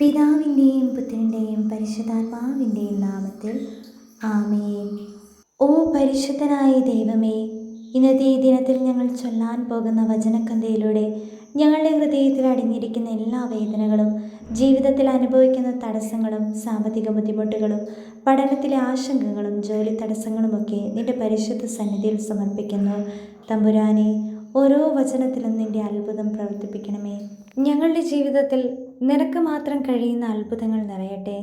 പിതാവിന്റെയും പുത്രന്റെയും പരിശുദ്ധാത്മാവിന്റെയും നാമത്തിൽ ആമേൻ. ഓ പരിശുദ്ധനായ ദൈവമേ ഇന്നത്തെ ഈ ദിനത്തിൽ ഞങ്ങൾ ചൊല്ലാൻ പോകുന്ന വചനക്കന്തയിലൂടെ ഞങ്ങളുടെ ഹൃദയത്തിൽ അടങ്ങിയിരിക്കുന്ന എല്ലാ വേദനകളും ജീവിതത്തിൽ അനുഭവിക്കുന്ന തടസ്സങ്ങളും സാമ്പത്തിക ബുദ്ധിമുട്ടുകളും പഠനത്തിലെ ആശങ്കകളും ജോലി തടസ്സങ്ങളുമൊക്കെ നിന്റെ പരിശുദ്ധ സന്നിധിയിൽ സമർപ്പിക്കുന്നു. തമ്പുരാനെ ഓരോ വചനത്തിലും നിന്റെ അത്ഭുതം പ്രവർത്തിപ്പിക്കണമേ. ഞങ്ങളുടെ ജീവിതത്തിൽ നിനക്ക് മാത്രം കഴിയുന്ന അത്ഭുതങ്ങൾ നിറയട്ടെ.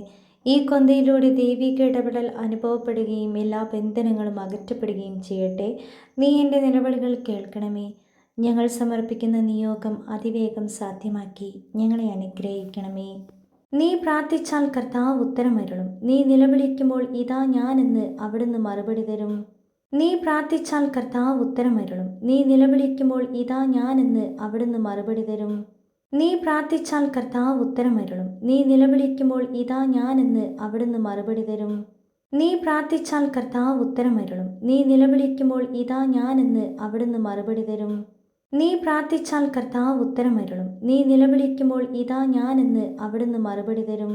ഈ കൊന്തയിലൂടെ ദൈവിക ഇടപെടൽ അനുഭവപ്പെടുകയും എല്ലാ ബന്ധനങ്ങളും അകറ്റപ്പെടുകയും ചെയ്യട്ടെ. നീ എന്റെ നിലവിളികൾ കേൾക്കണമേ. ഞങ്ങൾ സമർപ്പിക്കുന്ന നിയോഗം അതിവേഗം സാധ്യമാക്കി ഞങ്ങളെ അനുഗ്രഹിക്കണമേ. നീ പ്രാർത്ഥിച്ചാൽ കർത്താവ് ഉത്തരമരുളും നീ നിലവിളിക്കുമ്പോൾ ഇതാ ഞാനെന്ന് അവിടുന്ന് മറുപടി തരും. നീ പ്രാർത്ഥിച്ചാൽ കർത്താവ് ഉത്തരമരുളും നീ നിലവിളിക്കുമ്പോൾ ഇതാ ഞാനെന്ന് അവിടുന്ന് മറുപടി തരും. നീ പ്രാർത്ഥിച്ചാൽ കർത്താവ് ഉത്തരം ഉത്തരമരുളും നീ നിലവിളിക്കുമ്പോൾ ഇതാ ഞാനെന്ന് അവിടുന്ന് മറുപടി തരും. നീ പ്രാർത്ഥിച്ചാൽ കർത്താവ് ഉത്തരം ഉത്തരമരുളും നീ നിലവിളിക്കുമ്പോൾ ഇതാ ഞാനെന്ന് അവിടുന്ന് മറുപടി തരും. നീ പ്രാർത്ഥിച്ചാൽ കർത്താവ് ഉത്തരം ഉത്തരമരുളും നീ നിലവിളിക്കുമ്പോൾ ഇതാ ഞാനെന്ന് അവിടുന്ന് മറുപടി തരും.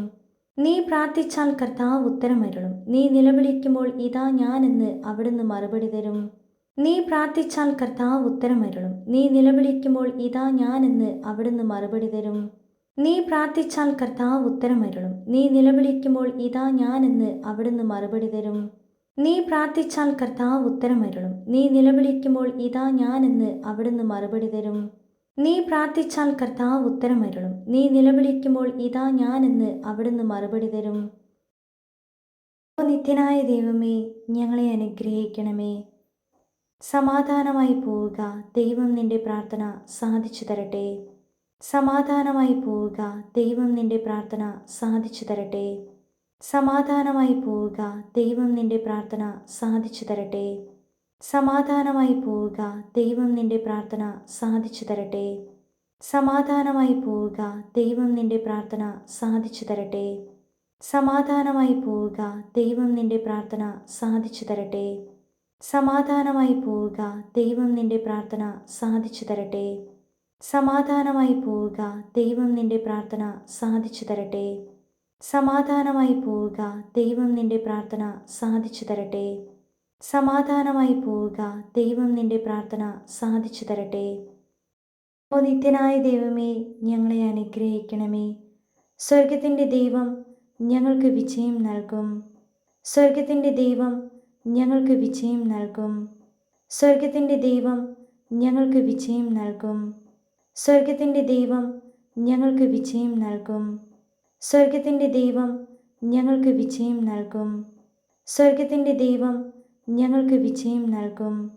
നീ പ്രാർത്ഥിച്ചാൽ കർത്താവ് ഉത്തരം ഉത്തരമരുളും നീ നിലവിളിക്കുമ്പോൾ ഇതാ ഞാനെന്ന് അവിടുന്ന് മറുപടി തരും. നീ പ്രാർത്ഥിച്ചാൽ കർത്താവ് ഉത്തരം ഉത്തരമരുളും നീ നിലവിളിക്കുമ്പോൾ ഇതാ ഞാനെന്ന് അവിടുന്ന് മറുപടി തരും. നീ പ്രാർത്ഥിച്ചാൽ കർത്താവ് ഉത്തരം ഉത്തരമരുളും നീ നിലവിളിക്കുമ്പോൾ ഇതാ ഞാനെന്ന് അവിടുന്ന് മറുപടി തരും. നീ പ്രാർത്ഥിച്ചാൽ കർത്താവ് ഉത്തരം ഉത്തരമരുളും നീ നിലവിളിക്കുമ്പോൾ ഇതാ ഞാനെന്ന് അവിടുന്ന് മറുപടി തരും. നീ പ്രാർത്ഥിച്ചാൽ കർത്താവ് ഉത്തരം ഉത്തരമരുളും നീ നിലവിളിക്കുമ്പോൾ ഇതാ ഞാനെന്ന് അവിടുന്ന് മറുപടി തരും. നിത്യനായ ദൈവമേ ഞങ്ങളെ അനുഗ്രഹിക്കണമേ. സമാധാനമായി പോവുക. ദൈവം നിന്റെ പ്രാർത്ഥന സാധിച്ചു തരട്ടെ. സമാധാനമായി പോവുക. ദൈവം നിന്റെ പ്രാർത്ഥന സാധിച്ചു തരട്ടെ. സമാധാനമായി പോവുക. ദൈവം നിന്റെ പ്രാർത്ഥന സാധിച്ചു തരട്ടെ. സമാധാനമായി പോവുക. ദൈവം നിന്റെ പ്രാർത്ഥന സാധിച്ചു തരട്ടെ. സമാധാനമായി പോവുക. ദൈവം നിന്റെ പ്രാർത്ഥന സാധിച്ചു തരട്ടെ. സമാധാനമായി പോവുക. ദൈവം നിന്റെ പ്രാർത്ഥന സാധിച്ചു തരട്ടെ. സമാധാനമായി പോവുക. ദൈവം നിന്റെ പ്രാർത്ഥന സാധിച്ചു തരട്ടെ. സമാധാനമായി പോവുക. ദൈവം നിന്റെ പ്രാർത്ഥന സാധിച്ചു തരട്ടെ. സമാധാനമായി പോവുക. ദൈവം നിന്റെ പ്രാർത്ഥന സാധിച്ചു തരട്ടെ. സമാധാനമായി പോവുക. ദൈവം നിന്റെ പ്രാർത്ഥന സാധിച്ചു തരട്ടെ. ഓ നിത്യനായ ദൈവമേ ഞങ്ങളെ അനുഗ്രഹിക്കണമേ. സ്വർഗത്തിന്റെ ദൈവം ഞങ്ങൾക്ക് വിജയം നൽകും. സ്വർഗത്തിന്റെ ദൈവം ഞങ്ങൾക്ക് വിജയം നൽകും. സ്വർഗത്തിന്റെ ദൈവം ഞങ്ങൾക്ക് വിജയം നൽകും. സ്വർഗത്തിന്റെ ദൈവം ഞങ്ങൾക്ക് വിജയം നൽകും. സ്വർഗത്തിന്റെ ദൈവം ഞങ്ങൾക്ക് വിജയം നൽകും. സ്വർഗത്തിന്റെ ദൈവം ഞങ്ങൾക്ക് വിജയം നൽകും.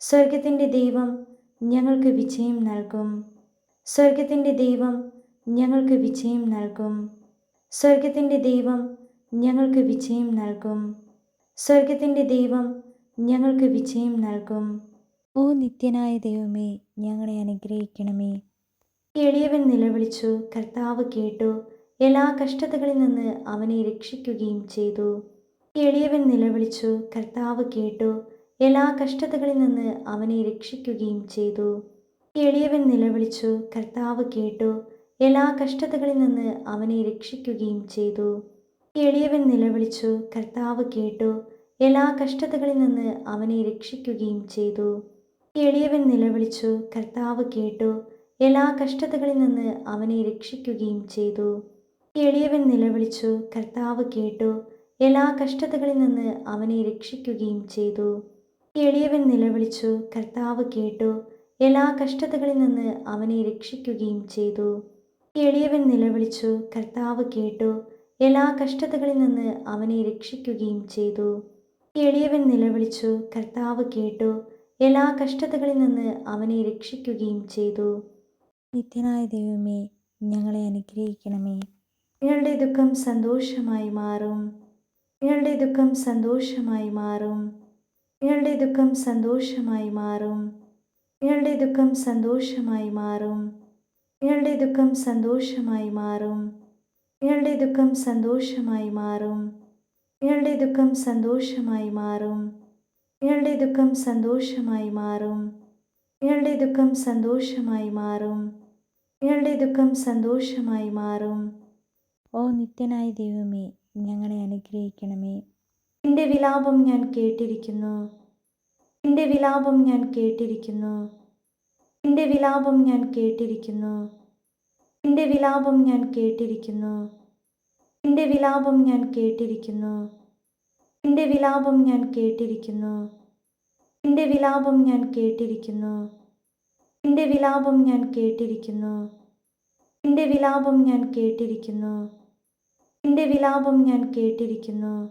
സ്വർഗത്തിന്റെ ദൈവം ഞങ്ങൾക്ക് വിജയം നൽകും. സ്വർഗത്തിന്റെ ദൈവം ഞങ്ങൾക്ക് വിജയം നൽകും. സ്വർഗത്തിന്റെ ദൈവം ഞങ്ങൾക്ക് വിജയം നൽകും. സ്വർഗത്തിന്റെ ദൈവം ഞങ്ങൾക്ക് വിജയം നൽകും. ഓ നിത്യനായ ദൈവമേ ഞങ്ങളെ അനുഗ്രഹിക്കണമേ. എളിയവൻ നിലവിളിച്ചു കർത്താവ് കേട്ടു. എല്ലാ കഷ്ടതകളിൽ നിന്ന് അവനെ രക്ഷിക്കുകയും ചെയ്തു. എളിയവൻ നിലവിളിച്ചു കർത്താവ് കേട്ടു. എല്ലാ കഷ്ടതകളിൽ നിന്ന് അവനെ രക്ഷിക്കുകയും ചെയ്തു. എളിയവൻ നിലവിളിച്ചു കർത്താവ് കേട്ടു. എല്ലാ കഷ്ടതകളിൽ നിന്ന് അവനെ രക്ഷിക്കുകയും ചെയ്തു. എളിയവൻ നിലവിളിച്ചു. കർത്താവ് കേട്ടു. എല്ലാ കഷ്ടതകളിൽ നിന്ന് അവനെ രക്ഷിക്കുകയും ചെയ്തു. എളിയവൻ നിലവിളിച്ചു. കർത്താവ് കേട്ടു. എല്ലാ കഷ്ടതകളിൽ നിന്ന് അവനെ രക്ഷിക്കുകയും ചെയ്തു. എളിയവൻ നിലവിളിച്ചു. കർത്താവ് കേട്ടു. എല്ലാ കഷ്ടതകളിൽ നിന്ന് അവനെ രക്ഷിക്കുകയും ചെയ്തു. എളിയവൻ നിലവിളിച്ചു. കർത്താവ് കേട്ടു. എല്ലാ കഷ്ടതകളിൽ നിന്ന് അവനെ രക്ഷിക്കുകയും ചെയ്തു. എളിയവൻ നിലവിളിച്ചു. കർത്താവ് കേട്ടു. എല്ലാ കഷ്ടതകളിൽ നിന്ന് അവനെ രക്ഷിക്കുകയും ചെയ്തു. എളിയവൻ നിലവിളിച്ചു കർത്താവ് കേട്ടു. എല്ലാ കഷ്ടതകളിൽ നിന്ന് അവനെ രക്ഷിക്കുകയും ചെയ്തു. നിത്യനായ ദൈവമേ ഞങ്ങളെ അനുഗ്രഹിക്കണമേ. നിങ്ങളുടെ ദുഃഖം സന്തോഷമായി മാറും. നിങ്ങളുടെ ദുഃഖം സന്തോഷമായി മാറും. നിങ്ങളുടെ ദുഃഖം സന്തോഷമായി മാറും. നിങ്ങളുടെ ദുഃഖം സന്തോഷമായി മാറും. നിങ്ങളുടെ ദുഃഖം സന്തോഷമായി മാറും. നിങ്ങളുടെ ദുഃഖം സന്തോഷമായി മാറും. നിങ്ങളുടെ ദുഃഖം സന്തോഷമായി മാറും. നിങ്ങളുടെ ദുഃഖം സന്തോഷമായി മാറും. നിങ്ങളുടെ ദുഃഖം സന്തോഷമായി മാറും. നിങ്ങളുടെ ദുഃഖം സന്തോഷമായി മാറും. ഓ നിത്യനായ ദൈവമേ ഞങ്ങളെ അനുഗ്രഹിക്കണമേ. എന്റെ വിലാപം ഞാൻ കേട്ടിരിക്കുന്നു. എന്റെ വിലാപം ഞാൻ കേട്ടിരിക്കുന്നു. എന്റെ വിലാപം ഞാൻ കേട്ടിരിക്കുന്നു. എന്റെ വിലാപം ഞാൻ കേട്ടിരിക്കുന്നു. നിന്റെ വിലാപം ഞാൻ കേട്ടിരിക്കുന്നു. നിന്റെ വിലാപം ഞാൻ കേട്ടിരിക്കുന്നു. നിന്റെ വിലാപം ഞാൻ കേട്ടിരിക്കുന്നു. നിന്റെ വിലാപം ഞാൻ കേട്ടിരിക്കുന്നു. നിന്റെ വിലാപം ഞാൻ കേട്ടിരിക്കുന്നു. നിന്റെ വിലാപം ഞാൻ കേട്ടിരിക്കുന്നു.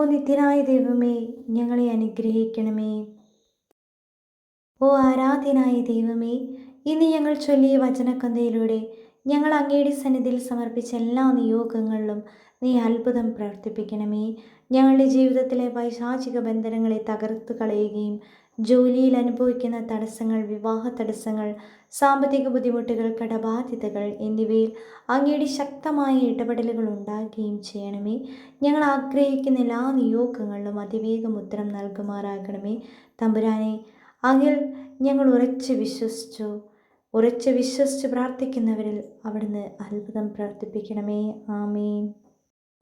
ഓ നിത്യനായ ദൈവമേ ഞങ്ങളെ അനുഗ്രഹിക്കണമേ. ഓ ആരാധ്യനായ ദൈവമേ ഇന്ന് ഞങ്ങൾ ചൊല്ലിയ വചനക്കന്തയിലൂടെ ഞങ്ങൾ അങ്ങയുടെ സന്നിധിയിൽ സമർപ്പിച്ച എല്ലാ നിയോഗങ്ങളിലും നീ അത്ഭുതം പ്രവർത്തിപ്പിക്കണമേ. ഞങ്ങളുടെ ജീവിതത്തിലെ പൈശാചിക ബന്ധനങ്ങളെ തകർത്തു കളയുകയും ജോലിയിൽ അനുഭവിക്കുന്ന തടസ്സങ്ങൾ വിവാഹ തടസ്സങ്ങൾ സാമ്പത്തിക ബുദ്ധിമുട്ടുകൾ കടബാധ്യതകൾ എന്നിവയിൽ അങ്ങയുടെ ശക്തമായ ഇടപെടലുകൾ ഉണ്ടാകുകയും ചെയ്യണമേ. ഞങ്ങൾ ആഗ്രഹിക്കുന്ന എല്ലാ നിയോഗങ്ങളിലും അതിവേഗം ഉത്തരം നൽകുമാറാകണമേ. തമ്പുരാനെ അങ്ങിൽ ഞങ്ങൾ ഉറച്ച് വിശ്വസിച്ചു. ഉറച്ച് വിശ്വസിച്ച് പ്രാർത്ഥിക്കുന്നവരിൽ അവിടുന്ന് അത്ഭുതം പ്രവർത്തിപ്പിക്കണമേ. ആമേൻ.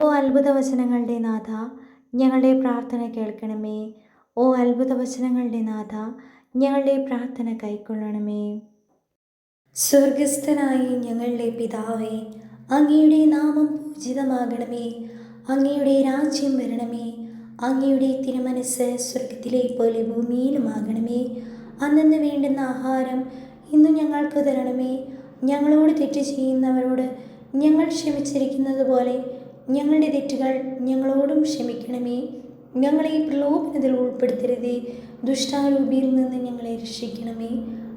ഓ അത്ഭുത വചനങ്ങളുടെ നാഥ ഞങ്ങളുടെ പ്രാർത്ഥന കേൾക്കണമേ. ഓ അത്ഭുത വചനങ്ങളുടെ നാഥ ഞങ്ങളുടെ പ്രാർത്ഥന കൈക്കൊള്ളണമേ. സ്വർഗസ്ഥനായി ഞങ്ങളുടെ പിതാവേ അങ്ങയുടെ നാമം പൂജിതമാകണമേ. അങ്ങയുടെ രാജ്യം വരണമേ. അങ്ങയുടെ തിരുമനസ് സ്വർഗത്തിലെ പോലെ ഭൂമിയിലുമാകണമേ. അന്നു വേണ്ടുന്ന ആഹാരം ഇന്ന് ഞങ്ങൾക്ക് തരണമേ. ഞങ്ങളോട് തെറ്റ് ചെയ്യുന്നവരോട് ഞങ്ങൾ ക്ഷമിച്ചിരിക്കുന്നത് പോലെ ഞങ്ങളുടെ തെറ്റുകൾ ഞങ്ങളോടും ക്ഷമിക്കണമേ. ഞങ്ങളെ പ്രലോഭനത്തിൽ ഉൾപ്പെടുത്തരുതേ. ദുഷ്ടാരൂപിയിൽ നിന്ന് ഞങ്ങളെ രക്ഷിക്കണമേ.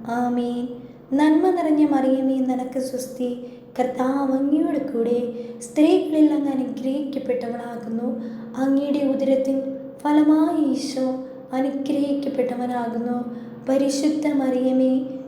ആമേൻ. നന്മ നിറഞ്ഞ മറിയമേ നനക്ക് സ്വസ്തി. കർത്താവ് അങ്ങയുടെ കൂടെ സ്ത്രീകളിൽ അങ്ങ് അനുഗ്രഹിക്കപ്പെട്ടവളാകുന്നു അങ്ങയുടെ ഉദരത്തിൻ ഫലമായി ഈശോ അനുഗ്രഹിക്കപ്പെട്ടവനാകുന്നു. പരിശുദ്ധ മറിയമേ